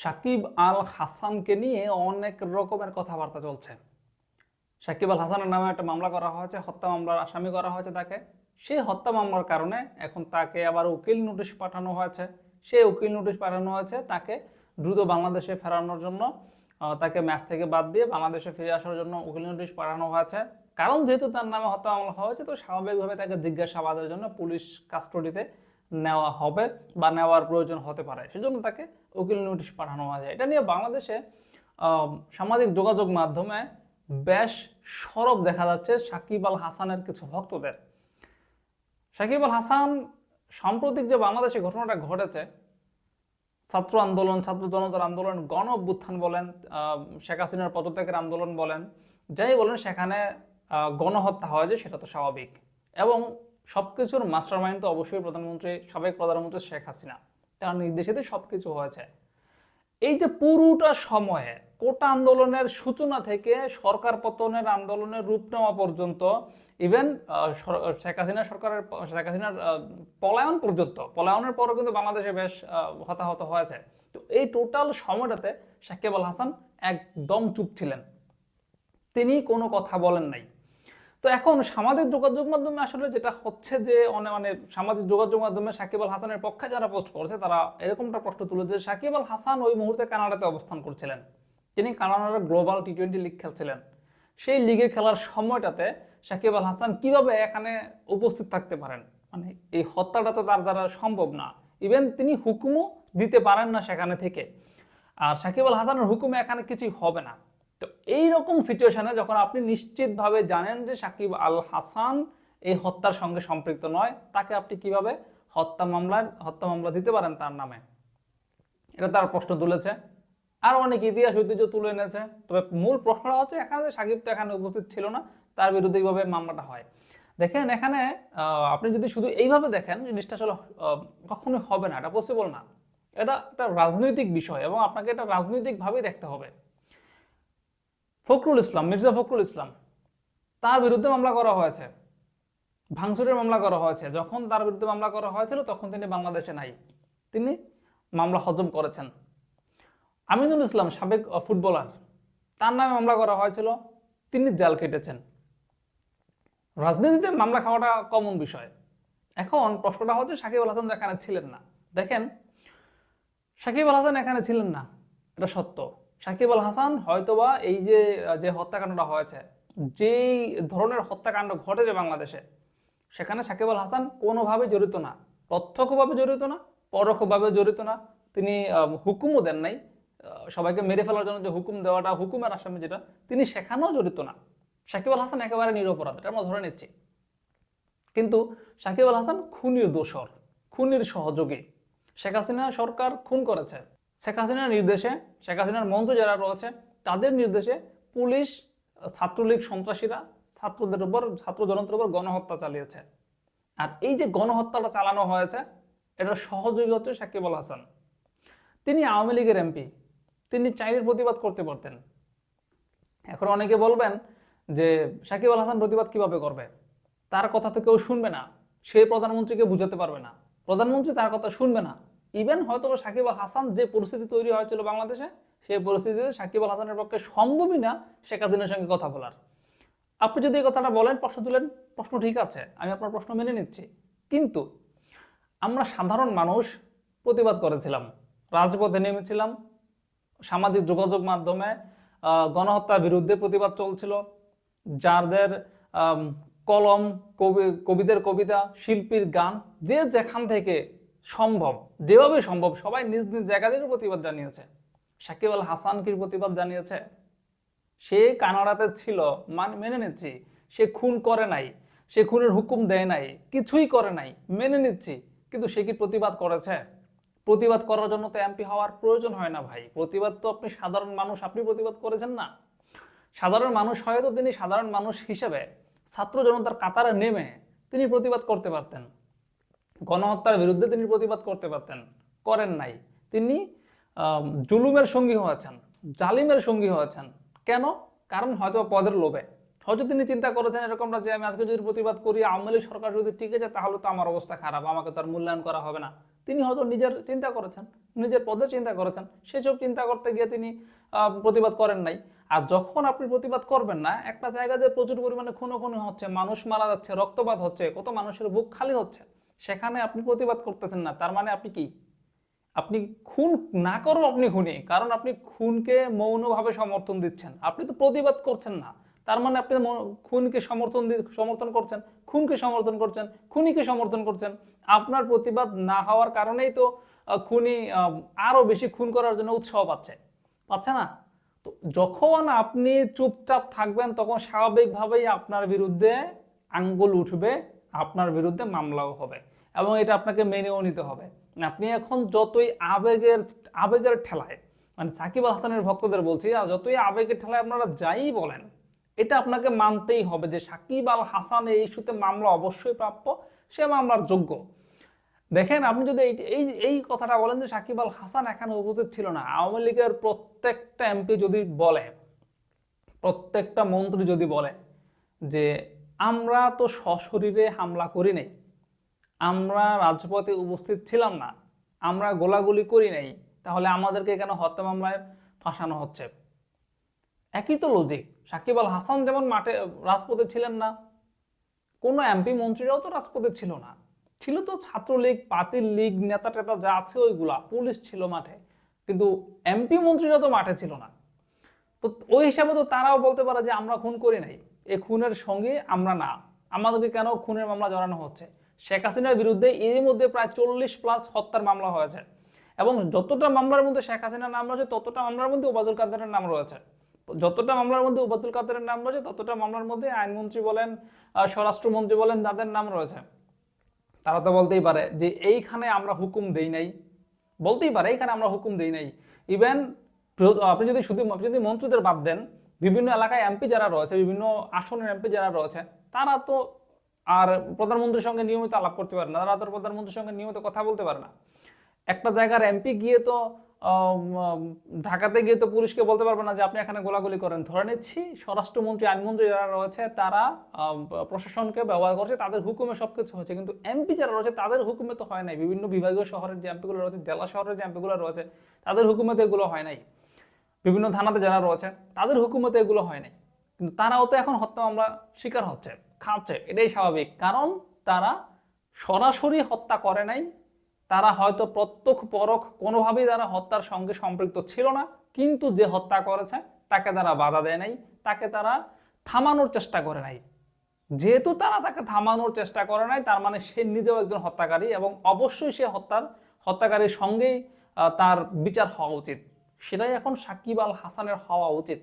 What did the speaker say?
সাকিব আল হাসানকে নিয়ে অনেক রকমের কথাবার্তা চলছে। সাকিব আল হাসানের নামে একটা মামলা করা হয়েছে, হত্যা মামলার আসামি করা হয়েছে তাকে। সেই হত্যা মামলার কারণে এখন তাকে আবার উকিল নোটিশ পাঠানো হয়েছে। সেই উকিল নোটিশ পাঠানো হয়েছে তাকে দ্রুত বাংলাদেশে ফেরানোর জন্য তাকে ম্যাচ থেকে বাদ দিয়ে বাংলাদেশে ফিরে আসার জন্য উকিল নোটিশ পাঠানো হয়েছে। কারণ যেহেতু তার নামে হত্যা মামলা হয়েছে, তো স্বাভাবিকভাবে তাকে জিজ্ঞাসাবাদের জন্য পুলিশ কাস্টডিতে নেওয়া হবে বা নেওয়ার প্রয়োজন হতে পারে। সেজন্য তাকে উকিল নোটিশ পাঠানো হয়েছে এটা নিয়ে বাংলাদেশে সামাজিক যোগাযোগ মাধ্যমে বেশ সরব দেখা যাচ্ছে সাকিব আল হাসানের কিছু ভক্তদের। সাকিব আল হাসান সাম্প্রতিক যে বাংলাদেশে ঘটনাটা ঘটেছে, ছাত্র আন্দোলন, ছাত্র জনতার আন্দোলন, গণ অভ্যুত্থান বলেন শেখ হাসিনার পদত্যাগের আন্দোলন বলেন, যাই বলেন সেখানে গণহত্যা হয় যে সেটা তো স্বাভাবিক। এবং সবকিছুর মাস্টার মাইন্ড তো অবশ্যই প্রধানমন্ত্রী, সাবেক প্রধানমন্ত্রী শেখ হাসিনা। তার নির্দেশেতে সবকিছু হয়েছে। এই যে পুরোটা সময়ে কোটা আন্দোলনের সূচনা থেকে সরকার পতনের আন্দোলনের রূপ নেওয়া পর্যন্ত ইভেন শেখ হাসিনা সরকারের শেখ হাসিনার পলায়ন পর্যন্ত, পলায়নের পরও কিন্তু বাংলাদেশে বেশ হতাহত হয়েছে। তো এই টোটাল সময়টাতে সাকিব আল হাসান একদম চুপ ছিলেন। তিনি কোনো কথা বলেন নাই। তো এখন সামাজিক যোগাযোগ মাধ্যমে আসলে যেটা হচ্ছে যে অনেক মানে সামাজিক যোগাযোগ মাধ্যমে সাকিব আল হাসানের পক্ষে যারা পোস্ট করছে, তারা এরকমটা প্রশ্ন তুলেছে যে সাকিব আল হাসান ওই মুহূর্তে কানাডাতে অবস্থান করছিলেন। তিনি কানাডার গ্লোবাল টি টোয়েন্টি লিগ খেলছিলেন। সেই লিগে খেলার সময়টাতে সাকিব আল হাসান কীভাবে এখানে উপস্থিত থাকতে পারেন? মানে এই হত্যাটা তো তার দ্বারা সম্ভব না। ইভেন তিনি হুকুমও দিতে পারেন না সেখানে থেকে। আর সাকিব আল হাসানের হুকুমে এখানে কিছুই হবে না। এই রকম সিচুয়েশনে যখন আপনি নিশ্চিতভাবে জানেন যে সাকিব আল হাসান এই হত্যার সঙ্গে সম্পৃক্ত নয়, তাকে আপনি কীভাবে হত্যা মামলার, হত্যা মামলা দিতে পারেন তার নামে? এটা তার প্রশ্ন তুলেছে। আর অনেক ইতিহাস ঐতিহ্য তুলে এনেছে। তবে মূল প্রশ্নটা হচ্ছে এখানে সাকিব তো এখানে উপস্থিত ছিল না, তার বিরুদ্ধে এইভাবে মামলাটা হয়। দেখেন এখানে আপনি যদি শুধু এইভাবে দেখেন, জিনিসটা আসলে কখনোই হবে না। এটা পসিবল না। এটা একটা রাজনৈতিক বিষয় এবং আপনাকে এটা রাজনৈতিকভাবেই দেখতে হবে। ফখরুল ইসলাম, মির্জা ফখরুল ইসলাম, তার বিরুদ্ধে মামলা করা হয়েছে। ভাঙচুরের মামলা করা হয়েছে। যখন তার বিরুদ্ধে মামলা করা হয়েছিল, তখন তিনি বাংলাদেশে নাই। তিনি মামলা হজম করেছেন। আমিনুল ইসলাম সাবেক ফুটবলার, তার নামে মামলা করা হয়েছিল। তিনি জাল কেটেছেন রাজনীতিতে মামলা খাওয়াটা কমন বিষয়। এখন প্রশ্নটা হচ্ছে, সাকিব আল হাসান এখানে ছিলেন না। দেখেন, সাকিব আল হাসান এখানে ছিলেন না। এটা সত্য। সাকিব আল হাসান হয়তোবা এই যে যে হত্যাকাণ্ডটা হয়েছে, যেই ধরনের হত্যাকাণ্ড ঘটেছে বাংলাদেশে, সেখানে সাকিব আল হাসান কোনোভাবে জড়িত না, প্রত্যক্ষভাবে জড়িত না, পরোক্ষভাবে জড়িত না। তিনি হুকুমও দেন নাই। সবাইকে মেরে ফেলার জন্য যে হুকুম দেওয়াটা, হুকুমের আসামি যেটা, তিনি সেখানেও জড়িত না। সাকিব আল হাসান একেবারে নিরপরাধ, এটা আমরা ধরে নিচ্ছি। কিন্তু সাকিব আল হাসান খুনির দোষর, খুনির সহযোগী। শেখ হাসিনা সরকার খুন করেছে। শেখ হাসিনার নির্দেশে, শেখ হাসিনার মন্ত্রী যারা রয়েছে, তাদের নির্দেশে পুলিশ, ছাত্রলীগ সন্ত্রাসীরা ছাত্রদের উপর, ছাত্র জনতার উপর গণহত্যা চালিয়েছে। আর এই যে গণহত্যাটা চালানো হয়েছে এটার সহযোগী হচ্ছে সাকিব আল হাসান। তিনি আওয়ামী লীগের এমপি, তিনি চাইনির প্রতিবাদ করতে পারতেন। এখন অনেকে বলবেন যে সাকিব আল হাসান প্রতিবাদ কীভাবে করবে? তার কথা তো কেউ শুনবে না। সে প্রধানমন্ত্রীকে বুঝাতে পারবে না। প্রধানমন্ত্রী তার কথা শুনবে না। ইভেন হয়তো সাকিব আল হাসান যে পরিস্থিতি তৈরি হয়েছিল বাংলাদেশে, সেই পরিস্থিতিতে সাকিব আল হাসানের পক্ষে সম্ভবই না শেখ হাসিনার সঙ্গে কথা বলার। আপনি যদি এই কথাটা বলেন, প্রশ্ন তুলেন, প্রশ্ন ঠিক আছে, আমি আপনার প্রশ্ন মেনে নিচ্ছি। কিন্তু আমরা সাধারণ মানুষ প্রতিবাদ করেছিলাম, রাজপথে নেমেছিলাম, সামাজিক যোগাযোগ মাধ্যমে গণহত্যার বিরুদ্ধে প্রতিবাদ চলছিল, যাদের কলম, কবি, কবিদের কবিতা, শিল্পীর গান, যে যেখান থেকে সম্ভব, যেভাবে সম্ভব, সবাই নিজ নিজ জায়গা থেকে প্রতিবাদ জানিয়েছে। সাকিব আল হাসান কি প্রতিবাদ জানিয়েছে। সে কানাডাতে ছিল, মান মেনে নিচ্ছি, সে খুন করে নাই, সে খুনের হুকুম দেয় নাই, কিছুই করে নাই, মেনে নিচ্ছি, কিন্তু সে কি প্রতিবাদ করেছে? প্রতিবাদ করার জন্য তো এমপি হওয়ার প্রয়োজন হয় না ভাই। প্রতিবাদ তো আপনি সাধারণ মানুষ, আপনি প্রতিবাদ করেছেন না। সাধারণ মানুষ হয়তো তিনি সাধারণ মানুষ হিসেবে, ছাত্র জনতার কাতারে নেমে তিনি প্রতিবাদ করতে পারতেন। গণহত্যার বিরুদ্ধে তিনি প্রতিবাদ করতে পারতেন, করেন নাই। তিনি জুলুমের সঙ্গী হয়েছেন, জালিমের সঙ্গী হয়েছেন। কেন? কারণ হয়তো পদের লোভে। হয়তো তিনি চিন্তা করেছেন এরকমটা যে আমি আজকে যদি প্রতিবাদ করি, আওয়ামী লীগ সরকার যদি টিকে যায় তাহলে তো আমার অবস্থা খারাপ, আমাকে তো আর মূল্যায়ন করা হবে না। তিনি হয়তো নিজের চিন্তা করেছেন, নিজের পদে চিন্তা করেছেন। সেসব চিন্তা করতে গিয়ে তিনি প্রতিবাদ করেন নাই। আর যখন আপনি প্রতিবাদ করবেন না, একটা জায়গাতে প্রচুর পরিমাণে খুনো খুনি হচ্ছে, মানুষ মারা যাচ্ছে, রক্তপাত হচ্ছে, কত মানুষের বুক খালি হচ্ছে। সেখানে আপনি প্রতিবাদ করতেছেন না তার মানে আপনি কি? আপনি খুন না করো আপনি খুনি কারণ আপনি খুনকে মৌনভাবে সমর্থন দিচ্ছেন। আপনি তো প্রতিবাদ করছেন না তার মানে আপনি খুনকে সমর্থন সমর্থন করছেন খুনকে সমর্থন করছেন খুনিকে সমর্থন করছেন। আপনার প্রতিবাদ না হওয়ার কারণেই তো খুনি আহ, আরও বেশি খুন করার জন্য উৎসাহ পাচ্ছে। পাচ্ছে না? তো যখন আপনি চুপচাপ থাকবেন তখন স্বাভাবিকভাবেই আপনার বিরুদ্ধে আঙ্গুল উঠবে আপনার বিরুদ্ধে মামলাও হবে। এবং এটা আপনাকে মেনেও নিতে হবে। আপনি এখন যতই আবেগের আবেগের ঠেলায় মানে সাকিব আল হাসানের ভক্তদের বলছি, আর যতই আবেগের ঠেলায় আপনারা যাই বলেন, এটা আপনাকে মানতেই হবে যে সাকিব আল হাসান এই ইস্যুতে মামলা অবশ্যই প্রাপ্য, সে মামলার যোগ্য। দেখেন, আপনি যদি এই এই এই কথাটা বলেন যে সাকিব আল হাসান এখানে উপস্থিত ছিল না, আওয়ামী লীগের প্রত্যেকটা এমপি যদি বলে, প্রত্যেকটা মন্ত্রী যদি বলে যে, আমরা তো সশরীরে হামলা করি নাই। আমরা রাজপথে উপস্থিত ছিলাম না, আমরা গোলাগুলি করি নাই, তাহলে আমাদেরকে কেন হত্যা মামলায় ফাঁসানো হচ্ছে? একই তো লজিক সাকিব আল হাসান যেমন মাঠে, রাজপথে ছিলেন না, কোনো এমপি মন্ত্রীরাও তো রাজপথে ছিল না। ছিল তো ছাত্রলীগ, পাতিল লীগ নেতা টেতা যা আছে ওইগুলা, পুলিশ ছিল মাঠে, কিন্তু এমপি মন্ত্রীরা তো মাঠে ছিল না। তো ওই হিসাবে তো তারাও বলতে পারে যে আমরা খুন করি নাই, এ খুনের সঙ্গে আমরা না, আমাদেরকে কেন খুনের মামলা জড়ানো হচ্ছে? শেখ হাসিনার বিরুদ্ধে এর মধ্যে প্রায় চল্লিশ প্লাস হত্যার মামলা হয়েছে। এবং যতটা মামলার মধ্যে শেখ হাসিনার নাম রয়েছে, ততটা মামলার মধ্যে ওবায়দুল কাদেরের নাম রয়েছে। যতটা মামলার মধ্যে ওবায়দুল কাদেরের নাম রয়েছে, ততটা মামলার মধ্যে আইনমন্ত্রী বলেন স্বরাষ্ট্রমন্ত্রী বলেন, তাদের নাম রয়েছে। তারা তো বলতেই পারে যে এইখানে আমরা হুকুম দেই নাই। বলতেই পারে এইখানে আমরা হুকুম দেই নাই। ইভেন আপনি যদি শুধু যদি মন্ত্রীদের বাদ দেন, বিভিন্ন এলাকায় এমপি যারা রয়েছে, বিভিন্ন আসনের এমপি যারা রয়েছে, তারা তো আর প্রধানমন্ত্রীর সঙ্গে নিয়মিত আলাপ করতে পারে না তারা তো প্রধানমন্ত্রীর সঙ্গে নিয়মিত কথা বলতে পারে না। একটা জায়গার এমপি গিয়ে তো ঢাকাতে গিয়ে তো পুলিশকে বলতে পারবে না যে আপনি এখানে গোলাগুলি করেন। ধরে নিচ্ছি, স্বরাষ্ট্রমন্ত্রী, আইনমন্ত্রী যারা রয়েছে, তারা প্রশাসনকে ব্যবহার করছে, তাদের হুকুমে সব কিছু হচ্ছে। কিন্তু এমপি যারা রয়েছে, তাদের হুকুমে তো হয় নাই। বিভিন্ন বিভাগীয় শহরের যে এমপিগুলো রয়েছে, জেলা শহরের যে এমপিগুলো রয়েছে, তাদের হুকুমে তো এগুলো হয় নাই। বিভিন্ন থানাতে যারা রয়েছে, তাদের হুকুমতে এগুলো হয় নাই। কিন্তু তারাও তো এখন হত্যা মামলা শিকার হচ্ছে। খাচ্ছে এটাই স্বাভাবিক। কারণ তারা সরাসরি হত্যা করে নাই, তারা হয়তো প্রত্যক্ষ পরোক্ষ কোনোভাবেই তারা হত্যার সঙ্গে সম্পৃক্ত ছিল না, কিন্তু যে হত্যা করেছে, তাকে তারা বাধা দেয় নাই, তাকে তারা থামানোর চেষ্টা করে নাই। যেহেতু তারা তাকে থামানোর চেষ্টা করে নাই, তার মানে সে নিজেও একজন হত্যাকারী এবং অবশ্যই সে হত্যার, হত্যাকারীর সঙ্গেই তার বিচার হওয়া উচিত। সেটাই এখন সাকিব আল হাসানের হওয়া উচিত।